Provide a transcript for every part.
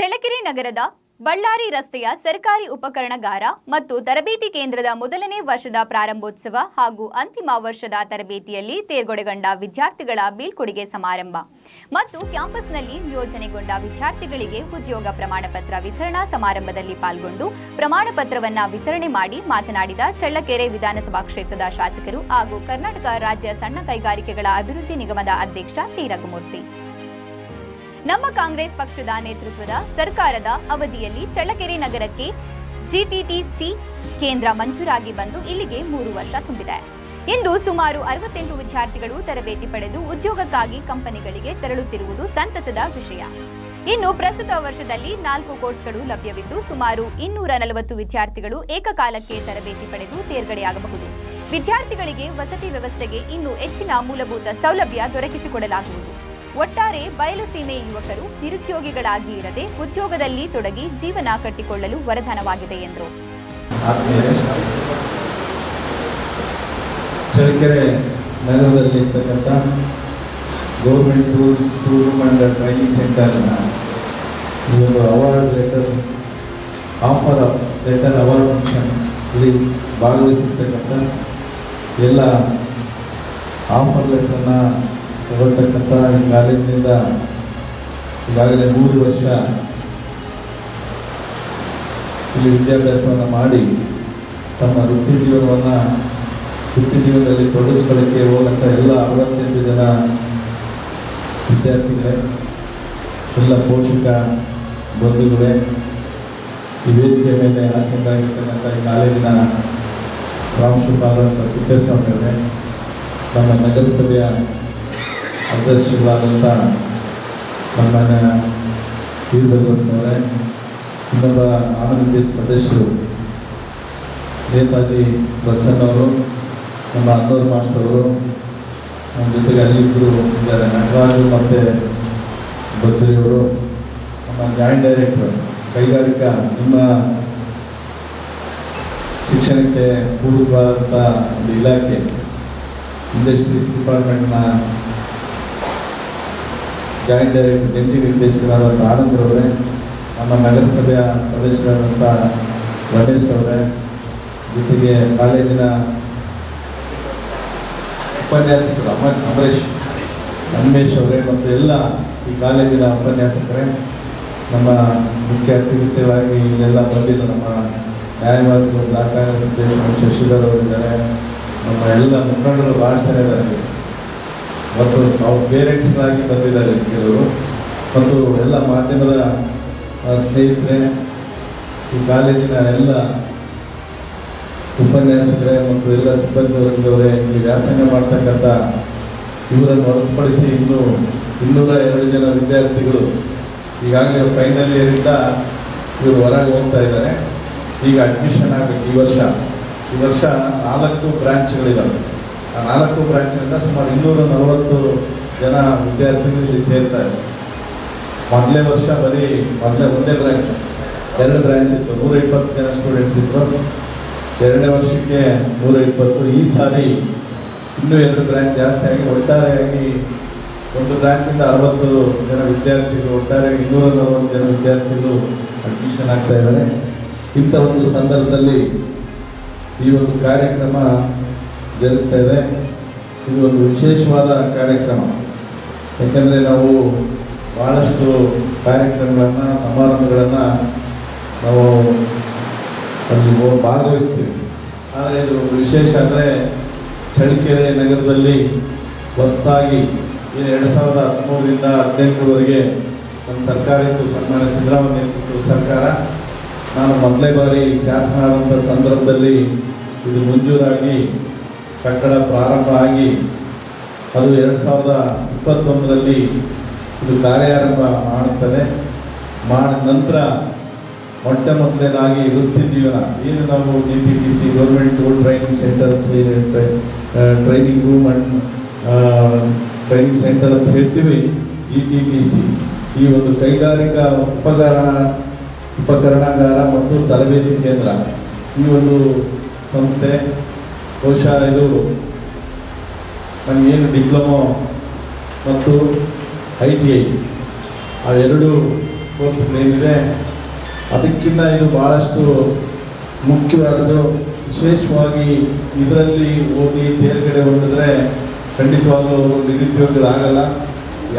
ಚಳ್ಳಕೆರೆ ನಗರದ ಬಳ್ಳಾರಿ ರಸ್ತೆಯ ಸರ್ಕಾರಿ ಉಪಕರಣಗಾರ ಮತ್ತು ತರಬೇತಿ ಕೇಂದ್ರದ ಮೊದಲನೇ ವರ್ಷದ ಪ್ರಾರಂಭೋತ್ಸವ ಹಾಗೂ ಅಂತಿಮ ವರ್ಷದ ತರಬೇತಿಯಲ್ಲಿ ತೇರ್ಗೊಡೆಗೊಂಡ ವಿದ್ಯಾರ್ಥಿಗಳ ಬೀಳ್ಕೊಡುಗೆ ಸಮಾರಂಭ ಮತ್ತು ಕ್ಯಾಂಪಸ್ನಲ್ಲಿ ನಿಯೋಜನೆಗೊಂಡ ವಿದ್ಯಾರ್ಥಿಗಳಿಗೆ ಉದ್ಯೋಗ ಪ್ರಮಾಣ ಪತ್ರ ವಿತರಣಾ ಸಮಾರಂಭದಲ್ಲಿ ಪಾಲ್ಗೊಂಡು ಪ್ರಮಾಣ ಪತ್ರವನ್ನ ವಿತರಣೆ ಮಾಡಿ ಮಾತನಾಡಿದ ಚಳ್ಳಕೆರೆ ವಿಧಾನಸಭಾ ಕ್ಷೇತ್ರದ ಶಾಸಕರು ಹಾಗೂ ಕರ್ನಾಟಕ ರಾಜ್ಯ ಸಣ್ಣ ಕೈಗಾರಿಕೆಗಳ ಅಭಿವೃದ್ಧಿ ನಿಗಮದ ಅಧ್ಯಕ್ಷ ಟಿ. ರಘುಮೂರ್ತಿ. ನಮ್ಮ ಕಾಂಗ್ರೆಸ್ ಪಕ್ಷದ ನೇತೃತ್ವದ ಸರ್ಕಾರದ ಅವಧಿಯಲ್ಲಿ ಚಳ್ಳಕೆರೆ ನಗರಕ್ಕೆ ಜಿಟಿಟಿಸಿ ಕೇಂದ್ರ ಮಂಜೂರಾಗಿ ಬಂದು ಇಲ್ಲಿಗೆ ಮೂರು ವರ್ಷ ತುಂಬಿದೆ. ಇಂದು ಸುಮಾರು ಅರವತ್ತೆಂಟು ವಿದ್ಯಾರ್ಥಿಗಳು ತರಬೇತಿ ಪಡೆದು ಉದ್ಯೋಗಕ್ಕಾಗಿ ಕಂಪನಿಗಳಿಗೆ ತೆರಳುತ್ತಿರುವುದು ಸಂತಸದ ವಿಷಯ. ಇನ್ನು ಪ್ರಸ್ತುತ ವರ್ಷದಲ್ಲಿ ನಾಲ್ಕು ಕೋರ್ಸ್ಗಳು ಲಭ್ಯವಿದ್ದು ಸುಮಾರು ಇನ್ನೂರ ನಲವತ್ತು ವಿದ್ಯಾರ್ಥಿಗಳು ಏಕಕಾಲಕ್ಕೆ ತರಬೇತಿ ಪಡೆದು ತೇರ್ಗಡೆಯಾಗಬಹುದು. ವಿದ್ಯಾರ್ಥಿಗಳಿಗೆ ವಸತಿ ವ್ಯವಸ್ಥೆಗೆ ಇನ್ನೂ ಹೆಚ್ಚಿನ ಮೂಲಭೂತ ಸೌಲಭ್ಯ ದೊರಕಿಸಿಕೊಡಲಾಗುವುದು. ಒಟ್ಟಾರೆ ಬಯಲುಸೀಮೆ ಯುವಕರು ನಿರುದ್ಯೋಗಿಗಳಾಗಿ ಇರದೆ ಉದ್ಯೋಗದಲ್ಲಿ ತೊಡಗಿ ಜೀವನ ಕಟ್ಟಿಕೊಳ್ಳಲು ವರದಾನವಾಗಿದೆ ಎಂದರು. ಚಳ್ಳಕೆರೆ ನಗರದಲ್ಲಿ ಇರ್ತಕ್ಕಂಥ ಗೌರ್ಮೆಂಟ್ ಟೂರ್ ಆ್ಯಂಡ್ ಟ್ರೈನಿಂಗ್ ಸೆಂಟರ್ನ ಈ ಒಂದು award letter offer letter award function ಇಲ್ಲಿ ಭಾಗವಹಿಸಿರ್ತಕ್ಕಂಥ ಎಲ್ಲ ಆಫರ್ ಲೆಟರ್ನ ತಗೊಳ್ತಕ್ಕಂಥ ಈ ಕಾಲೇಜಿನಿಂದ ಈಗಾಗಲೇ ಮೂರು ವರ್ಷ ಇಲ್ಲಿ ವಿದ್ಯಾಭ್ಯಾಸವನ್ನು ಮಾಡಿ ತಮ್ಮ ವೃತ್ತಿ ಜೀವನವನ್ನು ವೃತ್ತಿ ಜೀವನದಲ್ಲಿ ತೊಡಗಿಸ್ಕೊಳ್ಳೋಕ್ಕೆ ಹೋದಂಥ ಎಲ್ಲ ಅರವತ್ತೆಂಟು ಜನ ವಿದ್ಯಾರ್ಥಿಗಳೇ, ಎಲ್ಲ ಪೋಷಕ ಬಂಧುಗಳೇ, ಈ ವೇದಿಕೆ ಮೇಲೆ ಆಸೀನರಾಗಿರ್ತಕ್ಕಂಥ ಈ ಕಾಲೇಜಿನ ಪ್ರಾಂಶುಪಾಲರಂಥ ತಿಪ್ಪೇಸ್ವಾಮಿ ಅವರೇ ನಮ್ಮ ನಗರಸಭೆಯ ಅಧ್ಯಕ್ಷಗಳಾದಂಥ ಸನ್ಮಾನ್ಯ ವೀರಭದ್ರಪ್ಪನವರೇ ಇನ್ನೊಬ್ಬ ಆನಂದ ಸದಸ್ಯರು, ನೇತಾಜಿ ಪ್ರಸನ್ನ ಅವರು, ನಮ್ಮ ಮಾಸ್ಟರ್ ಅವರು, ನಮ್ಮ ಜೊತೆಗೆ ಅಲ್ಲಿ ಇಬ್ಬರು ಇದ್ದಾರೆ. ನಟರಾಜು ಮತ್ತು ಭದ್ರಿಯವರು ನಮ್ಮ ಜಾಯಿಂಟ್ ಡೈರೆಕ್ಟರ್ ಕೈಗಾರಿಕಾ, ನಿಮ್ಮ ಶಿಕ್ಷಣಕ್ಕೆ ಪೂರ್ವವಾದಂಥ ಒಂದು ಇಲಾಖೆ, ಇಂಡಸ್ಟ್ರೀಸ್ ಡಿಪಾರ್ಟ್ಮೆಂಟ್ನ ಜಾಯಿಂಟ್ ಡೈರೆಕ್ಟರ್ ಜಂಟಿ ನಿರ್ದೇಶಕರಾದಂಥ ಆನಂದ್ರವರೇ ನಮ್ಮ ನಗರಸಭೆಯ ಸದಸ್ಯರಾದಂಥ ರಮೇಶ್ ಅವರೇ ಜೊತೆಗೆ ಕಾಲೇಜಿನ ಉಪನ್ಯಾಸಕರು ಅಮ, ಅಮರೇಶ್ ಅನ್ಮೇಶ್ ಅವರೇ ಮತ್ತು ಎಲ್ಲ ಈ ಕಾಲೇಜಿನ ಉಪನ್ಯಾಸಕರೇ, ನಮ್ಮ ಮುಖ್ಯ ಅತಿಥಿಗಳಾಗಿ ಇಲ್ಲೆಲ್ಲ ಬಂದಿದ್ದು ನಮ್ಮ ನ್ಯಾಯವಾದಿಗಳು ಬ್ಲಾಕ್ ಕಾಂಗ್ರೆಸ್ ಶಶಿಧರ್ ಅವರಿದ್ದಾರೆ. ನಮ್ಮ ಎಲ್ಲ ಮುಖಂಡರು ಜನ ಇದ್ದಾರೆ ಮತ್ತು ಅವ್ರ ಪೇರೆಂಟ್ಸ್ಗಳಾಗಿ ಬಂದಿದ್ದಾರೆ ಕೆಲವರು. ಮತ್ತು ಎಲ್ಲ ಮಾಧ್ಯಮದ ಸ್ನೇಹಿತರೆ, ಈ ಕಾಲೇಜಿನ ಎಲ್ಲ ಉಪನ್ಯಾಸಕರೇ ಮತ್ತು ಎಲ್ಲ ಸಿಬ್ಬಂದಿ ವರ್ಗದವರೇ ಇಲ್ಲಿ ವ್ಯಾಸಂಗ ಮಾಡ್ತಕ್ಕಂಥ ಇವರನ್ನು ಹೊರತುಪಡಿಸಿ ಇನ್ನೂ ಇನ್ನೂರ ಎರಡು ಜನ ವಿದ್ಯಾರ್ಥಿಗಳು ಈಗಾಗಲೇ ಫೈನಲ್ ಇಯರಿಂದ ಇವರು ಹೊರಗೆ ಹೋಗ್ತಾ ಇದ್ದಾರೆ. ಈಗ ಅಡ್ಮಿಷನ್ ಆಗಬೇಕು ಈ ವರ್ಷ. ಈ ವರ್ಷ ನಾಲ್ಕು ಬ್ರಾಂಚ್ಗಳಿದ್ದಾವೆ ಆ ನಾಲ್ಕು ಬ್ರಾಂಚಿನಿಂದ ಸುಮಾರು ಇನ್ನೂರ ನಲವತ್ತು ಜನ ವಿದ್ಯಾರ್ಥಿಗಳು ಇಲ್ಲಿ ಸೇರ್ತಾರೆ ಮೊದಲೇ ವರ್ಷ ಬರೀ ಮೊದಲೇ ಒಂದೇ ಬ್ರಾಂಚ್. ಎರಡು ಬ್ರಾಂಚ್ ಇತ್ತು. ನೂರ ಇಪ್ಪತ್ತು ಜನ ಸ್ಟೂಡೆಂಟ್ಸ್ ಇದ್ರು. ಎರಡನೇ ವರ್ಷಕ್ಕೆ ನೂರ ಇಪ್ಪತ್ತು ಈ ಸಾರಿ ಇನ್ನೂ ಎರಡು ಬ್ರಾಂಚ್ ಜಾಸ್ತಿ ಆಗಿ ಒಟ್ಟಾರೆಯಾಗಿ ಒಂದು ಬ್ರಾಂಚಿಂದ ಅರವತ್ತು ಜನ ವಿದ್ಯಾರ್ಥಿಗಳು ಒಟ್ಟಾರೆಯಾಗಿ ಇನ್ನೂರ ನಲವತ್ತು ಜನ ವಿದ್ಯಾರ್ಥಿಗಳು ಅಡ್ಮಿಷನ್ ಆಗ್ತಾ ಇದ್ದಾರೆ. ಇಂಥ ಒಂದು ಸಂದರ್ಭದಲ್ಲಿ ಈ ಒಂದು ಕಾರ್ಯಕ್ರಮ ಜರುಗ್ತಾ ಇದೆ ಒಂದು ವಿಶೇಷವಾದ ಕಾರ್ಯಕ್ರಮ. ಯಾಕೆಂದರೆ ನಾವು ಭಾಳಷ್ಟು ಕಾರ್ಯಕ್ರಮಗಳನ್ನು, ಸಮಾರಂಭಗಳನ್ನು ನಾವು ಅಲ್ಲಿ ಭಾಗವಹಿಸ್ತೀವಿ. ಆದರೆ ಇದು ವಿಶೇಷ ಅಂದರೆ ಚಳ್ಳಕೆರೆ ನಗರದಲ್ಲಿ ಹೊಸದಾಗಿ ಏನು ಎರಡು ಸಾವಿರದ ಹದಿಮೂರರಿಂದ ಹದಿನೆಂಟರವರೆಗೆ ನಮ್ಮ ಸರ್ಕಾರ ಇತ್ತು ಸಿದ್ದರಾಮಯ್ಯ ನೇತೃತ್ವದ ಸರ್ಕಾರ. ನಾನು ಮೊದಲೇ ಬಾರಿ ಶಾಸನ ಆದಂಥ ಸಂದರ್ಭದಲ್ಲಿ ಇದು ಮಂಜೂರಾಗಿ ಕಟ್ಟಡ ಪ್ರಾರಂಭ ಆಗಿ ಅದು ಎರಡು ಸಾವಿರದ ಇಪ್ಪತ್ತೊಂದರಲ್ಲಿ ಇದು ಕಾರ್ಯಾರಂಭ ಮಾಡುತ್ತದೆ. ಮಾಡಿದ ನಂತರ ಮೊಟ್ಟ ಮೊದಲನೇದಾಗಿ ವೃತ್ತಿ ಜೀವನ. ಏನು ನಾವು G T T C government training centre training room and training centre ಅಂತ ಹೇಳ್ತೀವಿ ಜಿ ಟಿ ಟಿ ಸಿ ಈ ಒಂದು ಕೈಗಾರಿಕಾ ಉಪಕರಣ, ಉಪಕರಣಗಾರ ಮತ್ತು ತರಬೇತಿ ಕೇಂದ್ರ. ಈ ಒಂದು ಸಂಸ್ಥೆ ಬಹುಶಃ ಇದು ನಮಗೇನು ಡಿಪ್ಲೊಮೊ ಮತ್ತು ಐ ಟಿ ಐ ಅವೆರಡು ಕೋರ್ಸ್ಗಳೇನಿದೆ ಅದಕ್ಕಿಂತ ಇದು ಭಾಳಷ್ಟು ಮುಖ್ಯವಾದದ್ದು. ವಿಶೇಷವಾಗಿ ಇದರಲ್ಲಿ ಓದಿ ತೇರ್ಗಡೆ ಹೊಂದಿದ್ರೆ ಖಂಡಿತವಾಗ್ಲೂ ಅವರು ನಿರುದ್ಯೋಗಿಗಳಾಗಲ್ಲ.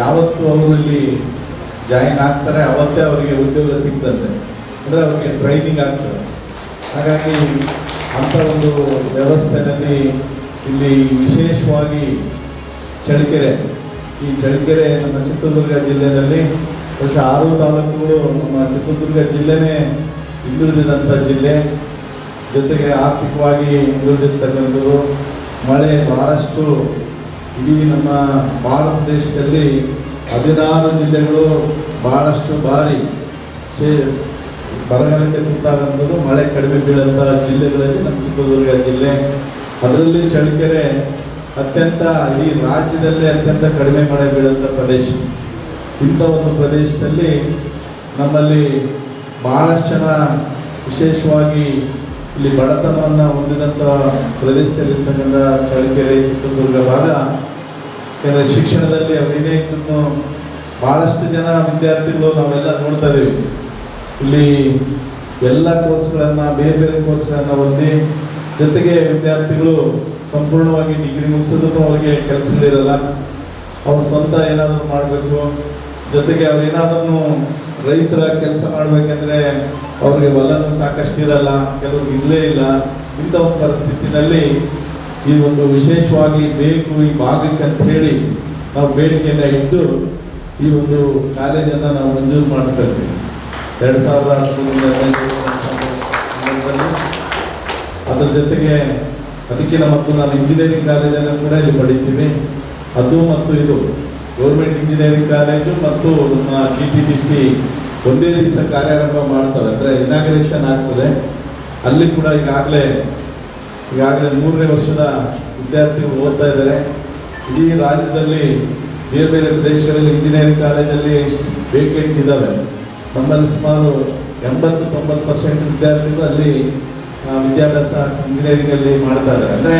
ಯಾವತ್ತು ಅವರು ಇಲ್ಲಿ ಜಾಯಿನ್ ಆಗ್ತಾರೆ, ಅವತ್ತೇ ಅವರಿಗೆ ಉದ್ಯೋಗ ಸಿಗ್ತದೆ. ಅಂದರೆ ಅವರಿಗೆ ಟ್ರೈನಿಂಗ್ ಆಗ್ತದೆ. ಹಾಗಾಗಿ ಅಂಥ ಒಂದು ವ್ಯವಸ್ಥೆಯಲ್ಲಿ ಇಲ್ಲಿ ವಿಶೇಷವಾಗಿ ಚಳ್ಳಕೆರೆ, ಈ ಚಳ್ಳಕೆರೆ ನಮ್ಮ ಚಿತ್ರದುರ್ಗ ಜಿಲ್ಲೆಯಲ್ಲಿ ಬಹುಶಃ ಆರು ತಾಲೂಕುಗಳು ನಮ್ಮ ಚಿತ್ರದುರ್ಗ ಜಿಲ್ಲೆನೇ ಹಿಂದುಳಿದಂಥ ಜಿಲ್ಲೆ. ಜೊತೆಗೆ ಆರ್ಥಿಕವಾಗಿ ಹಿಂದುಳಿದಿರ್ತಕ್ಕಂಥದ್ದು, ಮಳೆ ಬಹಳಷ್ಟು ಇಡೀ ನಮ್ಮ ಭಾರತ ದೇಶದಲ್ಲಿ ಹದಿನಾರು ಜಿಲ್ಲೆಗಳು ಬಹಳಷ್ಟು ಬಾರಿ ಶೇ ಬರಗಾಲಕ್ಕೆ ತುತ್ತಾಗಂಥದ್ದು ಮಳೆ ಕಡಿಮೆ ಬೀಳಂಥ ಜಿಲ್ಲೆಗಳಲ್ಲಿ ನಮ್ಮ ಚಿತ್ರದುರ್ಗ ಜಿಲ್ಲೆ. ಅದರಲ್ಲಿ ಚಳ್ಳಕೆರೆ ಅತ್ಯಂತ ಈ ರಾಜ್ಯದಲ್ಲೇ ಅತ್ಯಂತ ಕಡಿಮೆ ಮಳೆ ಬೀಳುವಂಥ ಪ್ರದೇಶ. ಇಂಥ ಒಂದು ಪ್ರದೇಶದಲ್ಲಿ ನಮ್ಮಲ್ಲಿ ಬಹಳಷ್ಟು ಜನ ವಿಶೇಷವಾಗಿ ಇಲ್ಲಿ ಬಡತನವನ್ನು ಹೊಂದಿದಂಥ ಪ್ರದೇಶದಲ್ಲಿರ್ತಕ್ಕಂಥ ಚಳ್ಳಕೆರೆ, ಚಿತ್ರದುರ್ಗ ಭಾಗ. ಯಾಕಂದರೆ ಶಿಕ್ಷಣದಲ್ಲಿ ಅವರಿಡೇ ಭಾಳಷ್ಟು ಜನ ವಿದ್ಯಾರ್ಥಿಗಳು ನಾವೆಲ್ಲ ನೋಡ್ತಾ ಇದ್ದೀವಿ. ಇಲ್ಲಿ ಎಲ್ಲ ಕೋರ್ಸ್ಗಳನ್ನು, ಬೇರೆ ಬೇರೆ ಕೋರ್ಸ್ಗಳನ್ನು ಹೊಂದಿ ಜೊತೆಗೆ ವಿದ್ಯಾರ್ಥಿಗಳು ಸಂಪೂರ್ಣವಾಗಿ ಡಿಗ್ರಿ ಮುಗಿಸಿದ್ರು ಅವರಿಗೆ ಕೆಲಸಗಳಿರಲ್ಲ ಅವ್ರು ಸ್ವಂತ ಏನಾದರೂ ಮಾಡಬೇಕು. ಜೊತೆಗೆ ಅವ್ರು ಏನಾದರೂ ರೈತರ ಕೆಲಸ ಮಾಡಬೇಕಂದ್ರೆ ಅವ್ರಿಗೆ ಹೊಲನೂ ಸಾಕಷ್ಟು ಇರಲ್ಲ ಕೆಲವ್ರಿಗೆ ಇಲ್ಲೇ ಇಲ್ಲ. ಇಂಥ ಒಂದು ಪರಿಸ್ಥಿತಿನಲ್ಲಿ ಈ ಒಂದು ವಿಶೇಷವಾಗಿ ಬೇಕು ಈ ಭಾಗಕ್ಕೆ ಅಂತ ಹೇಳಿ ನಾವು ಬೇಡಿಕೆಯನ್ನು ಇಟ್ಟು ಈ ಒಂದು ಕಾಲೇಜನ್ನು ನಾವು ಮಂಜೂರು ಮಾಡಿಸ್ಕೊಳ್ತೀವಿ. ಎರಡು ಸಾವಿರದ ಹದಿಮೂರರಲ್ಲಿ ಅದ್ರ ಜೊತೆಗೆ ಅದಕ್ಕೆ ಮತ್ತು ನಾನು ಇಂಜಿನಿಯರಿಂಗ್ ಕಾಲೇಜನ್ನು ಕೂಡ ಇಲ್ಲಿ ಪಡಿತೀವಿ ಅದು ಮತ್ತು ಇದು ಗೌರ್ಮೆಂಟ್ ಇಂಜಿನಿಯರಿಂಗ್ ಕಾಲೇಜು ಮತ್ತು ನಮ್ಮ ಜಿ ಟಿ ಟಿ ಸಿ ಒಂದೇ ದಿವಸ ಕಾರ್ಯಾರಂಭ ಮಾಡ್ತವೆ. ಅಂದರೆ ಇನಾಗ್ರೇಷನ್ ಆಗ್ತದೆ. ಅಲ್ಲಿ ಕೂಡ ಈಗಾಗಲೇ ಈಗಾಗಲೇ ಮೂರನೇ ವರ್ಷದ ವಿದ್ಯಾರ್ಥಿಗಳು ಓದ್ತಾ ಇದ್ದಾರೆ. ಇಡೀ ರಾಜ್ಯದಲ್ಲಿ ಬೇರೆ ಬೇರೆ ಪ್ರದೇಶಗಳಲ್ಲಿ ಇಂಜಿನಿಯರಿಂಗ್ ಕಾಲೇಜಲ್ಲಿ ವೇಕೆಂಟ್ ಇದ್ದಾವೆ. ನಮ್ಮಲ್ಲಿ ಸುಮಾರು ಎಂಬತ್ತು, ತೊಂಬತ್ತು ಪರ್ಸೆಂಟ್ ವಿದ್ಯಾರ್ಥಿಗಳು ಅಲ್ಲಿ ವಿದ್ಯಾಭ್ಯಾಸ ಇಂಜಿನಿಯರಿಂಗಲ್ಲಿ ಮಾಡ್ತಾ ಇದ್ದಾರೆ ಅಂದರೆ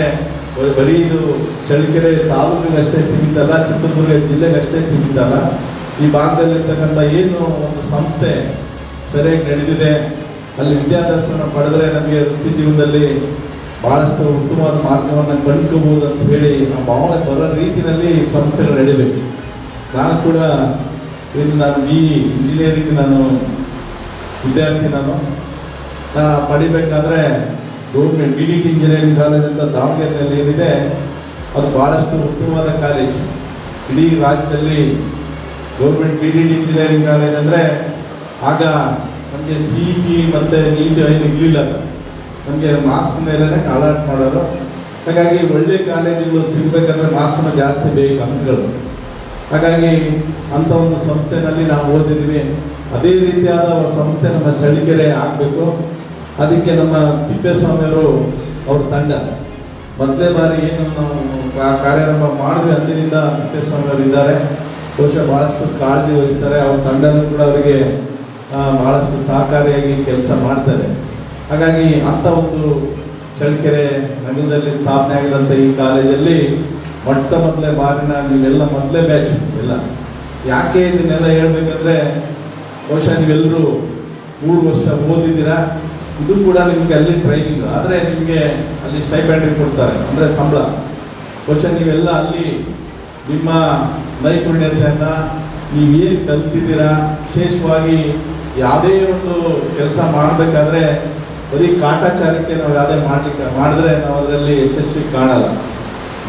ಬರೀ ಇದು ಚಳ್ಳಕೆರೆ ತಾಲೂಕಿಗಷ್ಟೇ ಸೀಮಿತ ಅಲ್ಲ, ಚಿತ್ರದುರ್ಗ ಜಿಲ್ಲೆಗಷ್ಟೇ ಸೀಮಿತ ಅಲ್ಲ. ಈ ಭಾಗದಲ್ಲಿರ್ತಕ್ಕಂಥ ಏನು ಒಂದು ಸಂಸ್ಥೆ ಸರಿಯಾಗಿ ನಡೆದಿದೆ, ಅಲ್ಲಿ ವಿದ್ಯಾಭ್ಯಾಸವನ್ನು ಪಡೆದ್ರೆ ನಮಗೆ ವೃತ್ತಿ ಜೀವನದಲ್ಲಿ ಭಾಳಷ್ಟು ಉತ್ತಮವಾದ ಮಾರ್ಗವನ್ನು ಕಂಡುಕೋಬಹುದು ಅಂತ ಹೇಳಿ ಆ ಭಾವನೆ ಬರೋ ರೀತಿಯಲ್ಲಿ ಸಂಸ್ಥೆಗಳು ನಡೀಬೇಕು ನಾನು ಕೂಡ ಇನ್ನು ನಾನು ಬಿ ಇಂಜಿನಿಯರಿಂಗ್ ನಾನು ವಿದ್ಯಾರ್ಥಿ ನಾನು. ನಾನು ಪಡಿಬೇಕಾದ್ರೆ government B D T engineering college ಅಂತ ದಾವಣಗೆರೆಯಲ್ಲಿ ಏನಿದೆ, ಅದು ಭಾಳಷ್ಟು ಉತ್ತಮವಾದ ಕಾಲೇಜ್ ಇಡೀ ರಾಜ್ಯದಲ್ಲಿ government B D T engineering college ಅಂದರೆ ಆಗ ನಮಗೆ ಸಿ ಇ ಟಿ ಮತ್ತು ನೀಟ್ ಏನು ಇರಲಿಲ್ಲ. ನಮಗೆ ಮಾರ್ಕ್ಸ್ ಮೇಲೇ ಅಲಾಟ್ ಮಾಡೋರು. ಹಾಗಾಗಿ ಒಳ್ಳೆ ಕಾಲೇಜುಗಳು ಸಿಗಬೇಕಂದ್ರೆ ಮಾರ್ಕ್ಸ್ನ ಜಾಸ್ತಿ ಬೇಕು ಅಂಕಗಳು ಹಾಗಾಗಿ ಅಂಥ ಒಂದು ಸಂಸ್ಥೆನಲ್ಲಿ ನಾವು ಓದಿದ್ದೀವಿ. ಅದೇ ರೀತಿಯಾದ ಸಂಸ್ಥೆ ನಮ್ಮ ಚಳ್ಳಕೆರೆ ಆಗಬೇಕು. ಅದಕ್ಕೆ ನಮ್ಮ ತಿಪ್ಪೇಸ್ವಾಮಿಯವರು ಅವ್ರ ತಂಡ. ಮೊದಲೇ ಬಾರಿ ಏನು ನಾವು ಕಾ- ಕಾರ್ಯಾರಂಭ ಮಾಡಿದ್ವಿ. ಅಂದಿನಿಂದ ತಿಪ್ಪೇಸ್ವಾಮಿಯವರು ಇದ್ದಾರೆ. ಬಹುಶಃ ಭಾಳಷ್ಟು ಕಾಳಜಿ ವಹಿಸ್ತಾರೆ. ಅವ್ರ ತಂಡನೂ ಕೂಡ ಅವರಿಗೆ ಭಾಳಷ್ಟು ಸಹಕಾರಿಯಾಗಿ ಕೆಲಸ ಮಾಡ್ತಾರೆ ಹಾಗಾಗಿ ಅಂಥ ಒಂದು ಚಳ್ಳಕೆರೆ ನಗರದಲ್ಲಿ ಸ್ಥಾಪನೆ ಆಗಿದಂಥ ಈ ಕಾಲೇಜಲ್ಲಿ ಮೊಟ್ಟ ಮೊದಲೇ ಬಾರಿನ ನೀವೆಲ್ಲ ಮೊದಲೇ ಬ್ಯಾಚ್ ಎಲ್ಲ. ಯಾಕೆ ಇದನ್ನೆಲ್ಲ ಹೇಳ್ಬೇಕಂದ್ರೆ, ಬಹುಶಃ ನೀವೆಲ್ಲರೂ ಮೂರು ವರ್ಷ ಓದಿದ್ದೀರಾ? ಇದು ಕೂಡ ನಿಮಗೆ ಅಲ್ಲಿ ಟ್ರೈನಿಂಗ್ ಆದರೆ ನಿಮಗೆ ಅಲ್ಲಿ ಸ್ಟೈಪೆಂಡ್ ಕೊಡ್ತಾರೆ, ಅಂದರೆ ಸಂಬಳ. ಬಹುಶಃ ನೀವೆಲ್ಲ ಅಲ್ಲಿ ನಿಮ್ಮ ನೈಪುಣ್ಯತೆಯನ್ನ ನೀವೇನು ಕಲ್ತಿದ್ದೀರಾ? ವಿಶೇಷವಾಗಿ ಯಾವುದೇ ಒಂದು ಕೆಲಸ ಮಾಡಬೇಕಾದ್ರೆ ಬರೀ ಕಾಟಾಚಾರಕ್ಕೆ ನಾವು ಯಾವುದೇ ಮಾಡಲಿಕ್ಕೆ, ಮಾಡಿದ್ರೆ ನಾವು ಅದರಲ್ಲಿ ಯಶಸ್ವಿ ಕಾಣಲ್ಲ.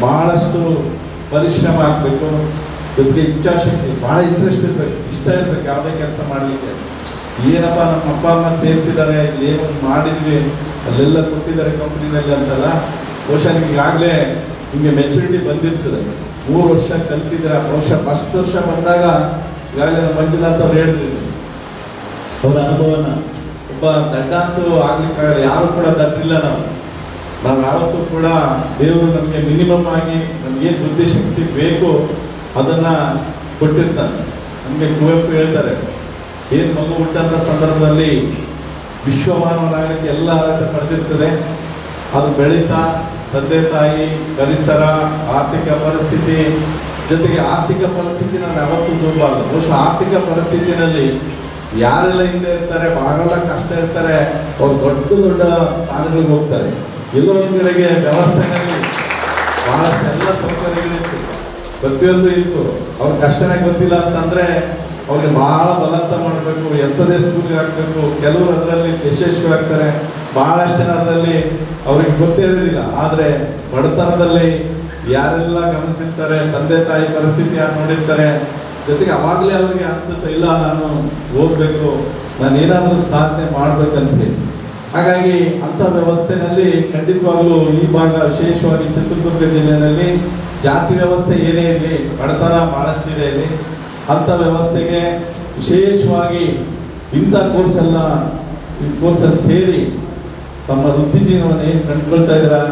ಬಹಳಷ್ಟು ಪರಿಶ್ರಮ ಆಗಬೇಕು. ಜೊತೆಗೆ ಇಚ್ಛಾಶಕ್ತಿ ಭಾಳ ಇಂಟ್ರೆಸ್ಟ್ ಇರಬೇಕು, ಇಷ್ಟ ಇರಬೇಕು, ಯಾವುದೇ ಕೆಲಸ ಮಾಡಲಿಕ್ಕೆ. ಏನಪ್ಪ ನಮ್ಮ ಅಪ್ಪ ಅಮ್ಮ ಸೇರಿಸಿದ್ದಾರೆ ಏನು ಮಾಡಿದ್ವಿ, ಅಲ್ಲೆಲ್ಲ ಕೊಟ್ಟಿದ್ದಾರೆ ಕಂಪ್ನಿನಲ್ಲಿ ಅಂತಲ್ಲ, ಬಹುಶಃ ನಿಮ್ಗೆ ಈಗಾಗಲೇ ನಿಮಗೆ ಮೆಚುರಿಟಿ ಬಂದಿರ್ತದೆ. ಮೂರು ವರ್ಷ ಕಲ್ತಿದ್ದೀರ, ಬಹುಶಃ ಫಸ್ಟ್ ವರ್ಷ ಬಂದಾಗ ಈಗಾಗಲೇ ಮಂಜುನಾಥ್ ಅವ್ರು ಹೇಳಿದ್ರು. ಅವರ ಅನುಭವನ. ಒಬ್ಬ ದಡ್ಡ ಅಂತೂ ಆಗ್ಲಿಕ್ಕಾಗಲ್ಲ, ಯಾರು ಕೂಡ ದಟ್ಟಿಲ್ಲ ನಾವು. ನಾವು ಯಾವತ್ತೂ ಕೂಡ ದೇವರು ನಮಗೆ ಮಿನಿಮಮ್ ಆಗಿ ನಮ್ಗೇನು ಬುದ್ಧಿಶಕ್ತಿ ಬೇಕು ಅದನ್ನ ಕೊಟ್ಟಿರ್ತಾನೆ. ನಮಗೆ ಕುವೆಂಪು ಹೇಳ್ತಾರೆ, ಏನು ಮಗು ಹುಟ್ಟಂತ ಸಂದರ್ಭದಲ್ಲಿ ವಿಶ್ವಮಾನವನಾಗಲಿಕ್ಕೆ ಎಲ್ಲ ಅರ್ಹತೆ ಪಡೆದಿರ್ತದೆ. ಅದು ಬೆಳೀತಾ, ತಂದೆ ತಾಯಿ, ಪರಿಸರ, ಆರ್ಥಿಕ ಪರಿಸ್ಥಿತಿ, ಜೊತೆಗೆ ಆರ್ಥಿಕ ಪರಿಸ್ಥಿತಿ ನಾನು ಯಾವತ್ತೂ ದೂರಬಾರ್ದು. ಬಹುಶಃ ಆರ್ಥಿಕ ಪರಿಸ್ಥಿತಿನಲ್ಲಿ ಯಾರೆಲ್ಲ ಹಿಂದೆ ಇರ್ತಾರೆ, ಬಹಳ ಕಷ್ಟ ಇರ್ತಾರೆ, ಅವ್ರು ದೊಡ್ಡ ದೊಡ್ಡ ಸ್ಥಾನಗಳಿಗೆ ಹೋಗ್ತಾರೆ. ಎಲ್ಲೋ ಒಂದ್ ಕಡೆಗೆ ವ್ಯವಸ್ಥೆನಲ್ಲಿ ಬಹಳಷ್ಟು ಎಲ್ಲ ಸೌಕರ್ಯಗಳಿತ್ತು. ಪ್ರತಿಯೊಂದು ಇತ್ತು. ಅವ್ರ ಕಷ್ಟನೇ ಗೊತ್ತಿಲ್ಲ ಅಂತಂದ್ರೆ ಅವ್ರಿಗೆ ಬಹಳ ಬಲವಂತ ಮಾಡಬೇಕು, ಎಂಥದೇ ಸ್ಕೂಲ್ಗೆ ಹಾಕಬೇಕು. ಕೆಲವರು ಅದರಲ್ಲಿ ಯಶಸ್ವಿ ಆಗ್ತಾರೆ. ಬಹಳಷ್ಟು ಜನ ಅದರಲ್ಲಿ ಅವ್ರಿಗೆ ಗೊತ್ತೇ ಇರೋದಿಲ್ಲ. ಆದರೆ ಬಡತನದಲ್ಲಿ ಯಾರೆಲ್ಲ ಗಮನಿಸಿರ್ತಾರೆ, ತಂದೆ ತಾಯಿ ಪರಿಸ್ಥಿತಿ ಯಾರು ನೋಡಿರ್ತಾರೆ, ಜೊತೆಗೆ ಅವಾಗಲೇ ಅವ್ರಿಗೆ ಅನಿಸುತ್ತೆ, ಇಲ್ಲ ನಾನು ಓದಬೇಕು ನಾನು ಏನಾದರೂ ಸಾಧನೆ ಮಾಡ್ಬೇಕಂತ ಹೇಳಿ. ಹಾಗಾಗಿ ಅಂಥ ವ್ಯವಸ್ಥೆನಲ್ಲಿ ಖಂಡಿತವಾಗ್ಲು ಈ ಭಾಗ ವಿಶೇಷವಾಗಿ ಚಿತ್ರದುರ್ಗ ಜಿಲ್ಲೆಯಲ್ಲಿ ಜಾತಿ ವ್ಯವಸ್ಥೆ ಏನೇ ಇರಲಿ, ಬಡತನ ಬಹಳಷ್ಟಿದೆ ಇಲ್ಲಿ. ಅಂಥ ವ್ಯವಸ್ಥೆಗೆ ವಿಶೇಷವಾಗಿ ಇಂಥ ಕೋರ್ಸ್ ಎಲ್ಲ, ಈ ಕೋರ್ಸಲ್ಲಿ ಸೇರಿ ತಮ್ಮ ವೃತ್ತಿ ಜೀವನವನ್ನು ಏನು ಕಂಡುಕೊಳ್ತಾ ಇದ್ದೀರಾ?